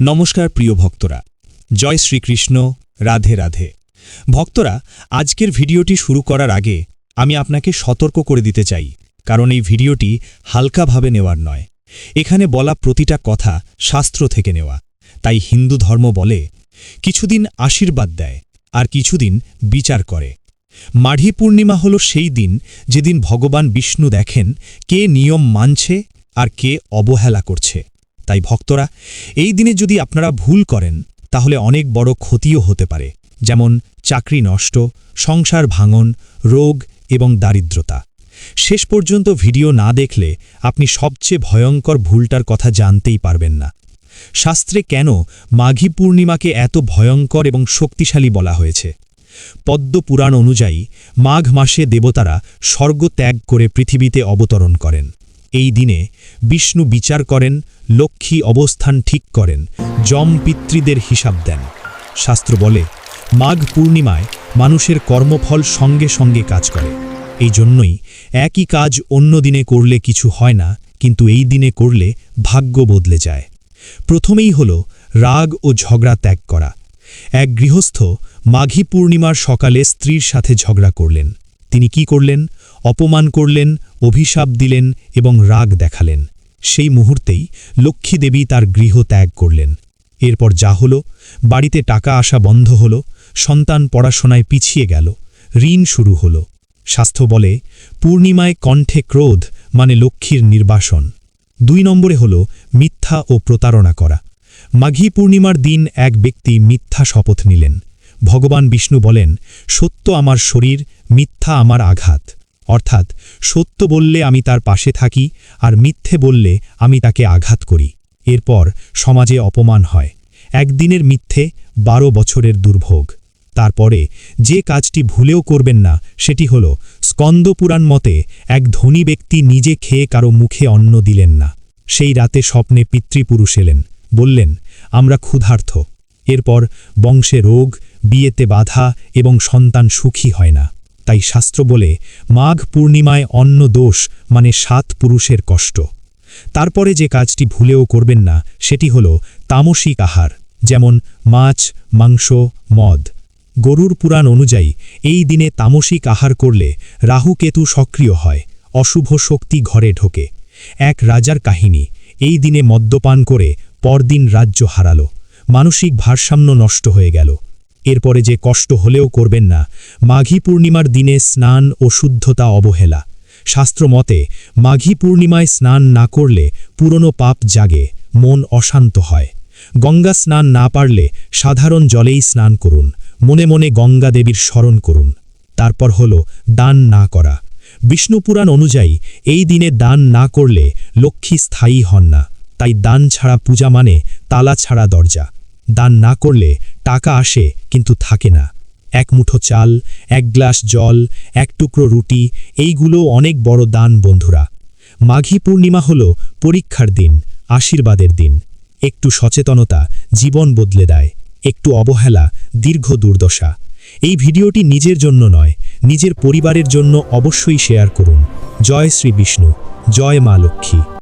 নমস্কার প্রিয় ভক্তরা। জয় শ্রীকৃষ্ণ, রাধে রাধে। ভক্তরা, আজকের ভিডিওটি শুরু করার আগে আমি আপনাকে সতর্ক করে দিতে চাই, কারণ এই ভিডিওটি হালকাভাবে নেওয়ার নয়। এখানে বলা প্রতিটা কথা শাস্ত্র থেকে নেওয়া। তাই হিন্দু ধর্ম বলে, কিছুদিন আশীর্বাদ দেয়, আর কিছুদিন বিচার করে। মাঘী পূর্ণিমা হল সেই দিন যেদিন ভগবান বিষ্ণু দেখেন কে নিয়ম মানছে আর কে অবহেলা করছে। তাই ভক্তরা, এই দিনে যদি আপনারা ভুল করেন, তাহলে অনেক বড় ক্ষতিও হতে পারে, যেমন চাকরি নষ্ট, সংসার ভাঙন, রোগ এবং দারিদ্রতা। শেষ পর্যন্ত ভিডিও না দেখলে আপনি সবচেয়ে ভয়ঙ্কর ভুলটার কথা জানতেই পারবেন না। শাস্ত্রে কেন মাঘী পূর্ণিমাকে এত ভয়ঙ্কর এবং শক্তিশালী বলা হয়েছে? পদ্ম পুরাণ অনুযায়ী, মাঘ মাসে দেবতারা স্বর্গ ত্যাগ করে পৃথিবীতে অবতরণ করেন। এই দিনে বিষ্ণু বিচার করেন, লক্ষ্মী অবস্থান ঠিক করেন, যম পিতৃদের হিসাব দেন। শাস্ত্র বলে, মাঘ পূর্ণিমায় মানুষের কর্মফল সঙ্গে সঙ্গে কাজ করে। এই জন্যই একই কাজ অন্য দিনে করলে কিছু হয় না, কিন্তু এই দিনে করলে ভাগ্য বদলে যায়। প্রথমেই হল রাগ ও ঝগড়া ত্যাগ করা। এক গৃহস্থ মাঘী পূর্ণিমার সকালে স্ত্রীর সাথে ঝগড়া করলেন। তিনি কি করলেন? অপমান করলেন, অভিশাপ দিলেন এবং রাগ দেখালেন। সেই মুহূর্তেই লক্ষ্মী দেবী তার গৃহ ত্যাগ করলেন। এরপর যা হল, বাড়িতে টাকা আসা বন্ধ হল, সন্তান পড়াশোনায় পিছিয়ে গেল, ঋণ শুরু হল। স্বাস্থ্য বলে, পূর্ণিমায় কণ্ঠে ক্রোধ মানে লক্ষ্মীর নির্বাসন। দুই নম্বরে হল, মিথ্যা ও প্রতারণা করা। মাঘী পূর্ণিমার দিন এক ব্যক্তি মিথ্যা শপথ নিলেন। ভগবান বিষ্ণু বলেন, সত্য আমার শরীর, মিথ্যা আমার আঘাত। অর্থাৎ সত্য বললে আমি তার পাশে থাকি আর মিথ্যে বললে আমি তাকে আঘাত করি। এরপর সমাজে অপমান হয়। একদিনের মিথ্যে বারো বছরের দুর্ভোগ। তারপরে যে কাজটি ভুলেও করবেন না, সেটি হল স্কন্দপুরাণ মতে এক ধনী ব্যক্তি নিজে খেয়ে কারও মুখে অন্ন দিলেন না। সেই রাতে স্বপ্নে পিতৃপুরুষ এলেন। বললেন, আমরা ক্ষুধার্থ এরপর বংশে রোগ, বিয়েতে বাধা এবং সন্তান সুখী হয় না। তাই শাস্ত্র বলে, মাঘ পূর্ণিমায় অন্ন দোষ মানে সাত পুরুষের কষ্ট। তারপরে যে কাজটি ভুলেও করবেন না, সেটি হল তামসিক আহার, যেমন মাছ, মাংস, মদ। গরুর পুরাণ অনুযায়ী, এই দিনে তামসিক আহার করলে রাহুকেতু সক্রিয় হয়, অশুভ শক্তি ঘরে ঢোকে। এক রাজার কাহিনী, এই দিনে মদ্যপান করে পরদিন রাজ্য হারালো, মানসিক ভারসাম্য নষ্ট হয়ে গেল। এরপরে যে কষ্ট হলেও করবেন না। মাঘী পূর্ণিমার দিনে স্নান ও শুদ্ধতা অবহেলা। শাস্ত্র মতে, মাঘী পূর্ণিমায় স্নান না করলে পুরনো পাপ জাগে, মন অশান্ত হয়। গঙ্গা স্নান না পারলে সাধারণ জলেই স্নান করুন, মনে মনে গঙ্গা দেবীর স্মরণ করুন। তারপর হল দান না করা। বিষ্ণুপুরাণ অনুযায়ী, এই দিনে দান না করলে লক্ষ্মী স্থায়ী হন না। তাই দান ছাড়া পূজা মানে তালা ছাড়া দরজা। দান না করলে টাকা আসে, কিন্তু থাকে না। এক মুঠো চাল, এক গ্লাস জল, এক টুকরো রুটি, এইগুলো অনেক বড় দান, বন্ধুরা। মাঘী পূর্ণিমা হল পরীক্ষার দিন, আশীর্বাদের দিন। একটু সচেতনতা জীবন বদলে দেয়, একটু অবহেলা, দীর্ঘ দুর্দশা। এই ভিডিওটি নিজের জন্য নয়, নিজের পরিবারের জন্য অবশ্যই শেয়ার করুন। জয় শ্রী বিষ্ণু, জয় মা লক্ষ্মী।